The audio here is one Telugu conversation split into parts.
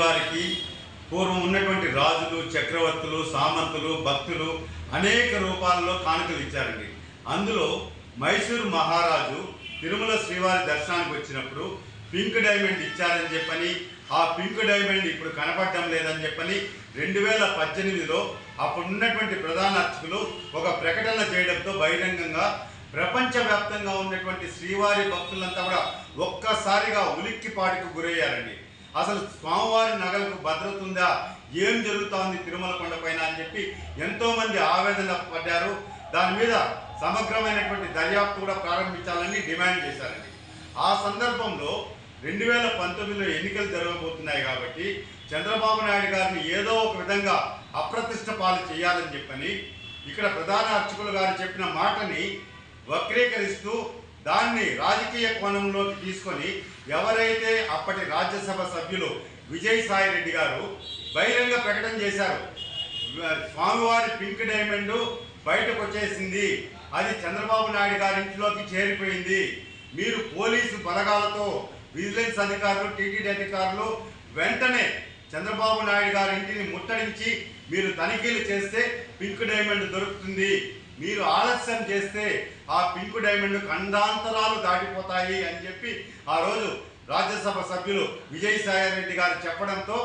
వారికి పూర్వం ఉన్నటువంటి రాజులు చక్రవర్తులు సామంతులు భక్తులు అనేక రూపాల్లో కానుకలు ఇచ్చారండి. అందులో మైసూరు మహారాజు తిరుమల శ్రీవారి దర్శనానికి వచ్చినప్పుడు పింక్ డైమండ్ ఇచ్చారని చెప్పని ఆ పింక్ డైమండ్ ఇప్పుడు కనపడడం లేదని చెప్పని రెండు వేల పద్దెనిమిదిలో అప్పుడు ఉన్నటువంటి ప్రధాన అర్చకులు ఒక ప్రకటన చేయడంతో బహిరంగంగా ప్రపంచవ్యాప్తంగా ఉన్నటువంటి శ్రీవారి భక్తులంతా కూడా ఒక్కసారిగా ఉలిక్కిపాటుకు గురయ్యారండి. అసలు స్వామివారి నగలకు భద్రత ఉందా? ఏం జరుగుతోంది తిరుమల కొండపైన అని చెప్పి ఎంతోమంది ఆవేదన పడ్డారు. దాని మీద సమగ్రమైనటువంటి దర్యాప్తు కూడా ప్రారంభించాలని డిమాండ్ చేశారండి. ఆ సందర్భంలో రెండు వేల పంతొమ్మిదిలో ఎన్నికలు జరగబోతున్నాయి కాబట్టి చంద్రబాబు నాయుడు గారిని ఏదో ఒక విధంగా అప్రతిష్ట పాలు చేయాలని చెప్పని ఇక్కడ ప్రధాన అర్చకులు గారు చెప్పిన మాటని వక్రీకరిస్తూ దాన్ని రాజకీయ కోణంలోకి తీసుకొని ఎవరైతే అప్పటి రాజ్యసభ సభ్యులు విజయసాయి రెడ్డి గారు బహిరంగ ప్రకటన చేశారు. స్వామివారి పింక్ డైమండ్ బయటకు వచ్చేసింది. అది చంద్రబాబు నాయుడు గారి ఇంట్లోకి చేరిపోయింది. మీరు పోలీసు బలగాలతో విజిలెన్స్ అధికారులు టీటీడీ అధికారులు వెంటనే చంద్రబాబు నాయుడు గారి ఇంటిని ముట్టడించి మీరు తనిఖీలు చేస్తే పింక్ డైమండ్ దొరుకుతుంది. మీరు ఆలస్యం చేస్తే ఆ పింక్ డైమండ్ ఖండాంతరాలు దాటిపోతాయి అని చెప్పి ఆ రోజు రాజ్యసభ సభ్యులు విజయసాయి రెడ్డి గారు చెప్పడంతో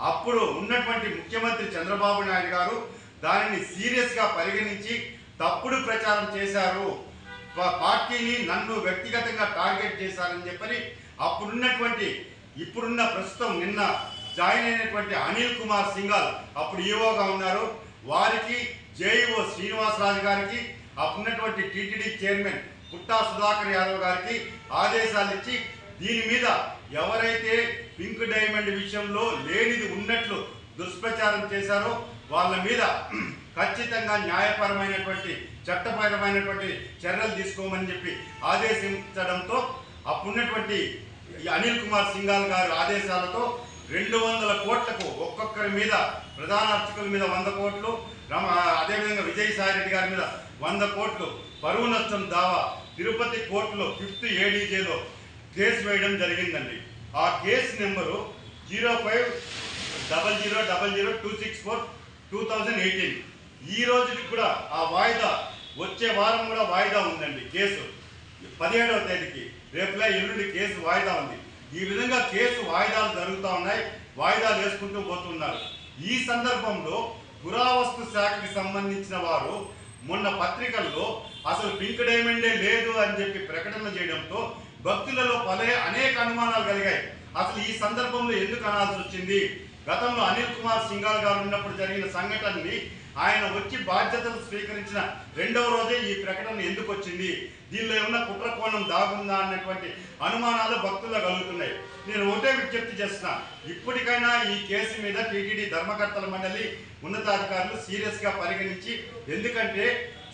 అప్పుడు ఉన్నటువంటి ముఖ్యమంత్రి చంద్రబాబు నాయుడు గారు దానిని సీరియస్గా పరిగణించి తప్పుడు ప్రచారం చేశారు. ప- పార్టీని నన్ను వ్యక్తిగతంగా టార్గెట్ చేశారని చెప్పని అప్పుడున్నటువంటి ఇప్పుడున్న ప్రస్తుతం నిన్న జాయిన్ అయినటువంటి అనిల్ కుమార్ సింగాల్ అప్పుడు ఈవోగా ఉన్నారు. వారికి జేఈఓ శ్రీనివాసరాజు గారికి అప్పుడున్నటువంటి టీటీడీ చైర్మన్ పుట్టా సుధాకర్ యాదవ్ గారికి ఆదేశాలు ఇచ్చి దీని మీద ఎవరైతే పింక్ డైమండ్ విషయంలో లేనిది ఉన్నట్లు దుష్ప్రచారం చేశారో వాళ్ళ మీద ఖచ్చితంగా న్యాయపరమైనటువంటి చట్టపరమైనటువంటి చర్యలు తీసుకోమని చెప్పి ఆదేశించడంతో అప్పుడున్నటువంటి అనిల్ కుమార్ సింగాల్ గారు ఆదేశాలతో రెండు వందల కోట్లకు ఒక్కొక్కరి మీద ప్రధాన అర్చకుల మీద వంద కోట్లు రమ అదేవిధంగా విజయసాయి రెడ్డి గారి మీద వంద కోట్లు. పరువు నష్టం దావా తిరుపతి కోర్టులో ఫిఫ్త్ ఏడీజేలో కేసు వేయడం జరిగిందండి. ఆ case number zero five double zero double zero two six four two thousand eighteen. ఈ రోజుకి కూడా ఆ వాయిదా వచ్చే వారం కూడా వాయిదా ఉందండి కేసు. పదిహేడవ తేదీకి రేపులా ఎల్లుండి కేసు వాయిదా ఉంది. ఈ విధంగా కేసు వాయిదాలు జరుగుతూ ఉన్నాయి వాయిదాలు వేసుకుంటూ పోతున్నారు. ఈ సందర్భంలో పురావస్తు శాఖకి సంబంధించిన వారు మొన్న పత్రికల్లో అసలు పింక్ డైమండే లేదు అని చెప్పి ప్రకటన చేయడంతో భక్తులలో పలే అనేక అనుమానాలు కలిగాయి. అసలు ఈ సందర్భంలో ఎందుకు అనాల్సి వచ్చింది? గతంలో అనిల్ కుమార్ సింగాల్ గారు ఉన్నప్పుడు జరిగిన సంఘటనని ఆయన వచ్చి బాధ్యతలు స్వీకరించిన రెండవ రోజే ఈ ప్రకటన ఎందుకు వచ్చింది? దీనిలో ఏమన్నా కుట్ర కోణం దాగుందా అన్నటువంటి అనుమానాలు భక్తుల్లో కలుగుతున్నాయి. నేను ఒకటే విజ్ఞప్తి చేస్తున్నా. ఇప్పటికైనా ఈ కేసు మీద టీటీడీ ధర్మకర్తల మండలి ఉన్నతాధికారులు సీరియస్గా పరిగణించి ఎందుకంటే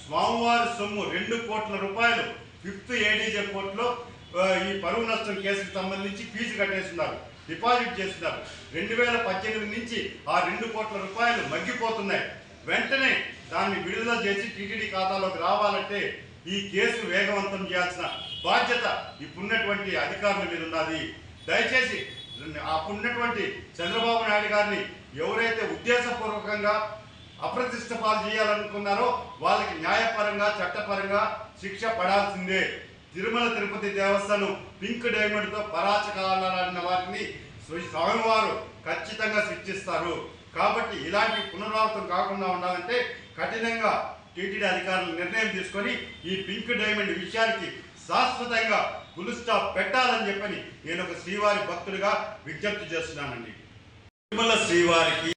స్వామివారి సొమ్ము రెండు కోట్ల రూపాయలు ఫిఫ్త్ ఏడీజే కోర్టులో ఈ పరువు నష్టం కేసుకు సంబంధించి ఫీజు కట్టేస్తున్నారు. డిపాజిట్ చేస్తున్నారు. రెండు వేల పద్దెనిమిది నుంచి ఆ రెండు కోట్ల రూపాయలు మగ్గిపోతున్నాయి. వెంటనే దాన్ని విడుదల చేసి టీటీడీ ఖాతాలోకి రావాలంటే ఈ కేసు వేగవంతం చేయాల్సిన బాధ్యత ఇప్పుడున్నటువంటి అధికారుల మీద ఉన్నది. దయచేసి అప్పుడున్నటువంటి చంద్రబాబు నాయుడు గారిని ఎవరైతే ఉద్దేశపూర్వకంగా అప్రతిష్ట పాలు చేయాలనుకున్నారో వాళ్ళకి న్యాయపరంగా చట్టపరంగా శిక్ష పడాల్సిందే. తిరుమల తిరుపతి దేవస్థానం పింక్ డైమండ్తో పరాచకాలన్న వారిని శ్రీ స్వామివారు ఖచ్చితంగా శిక్షిస్తారు. కాబట్టి ఇలాంటి పునరావృతం కాకుండా ఉండాలంటే కఠినంగా టీటీడీ అధికారులు నిర్ణయం తీసుకొని ఈ పింక్ డైమండ్ విషయానికి శాశ్వతంగా ఫుల్ స్టాప్ పెట్టాలని చెప్పని నేను ఒక శ్రీవారి భక్తుడిగా విజ్ఞప్తి చేస్తున్నానండి. తిరుమల శ్రీవారికి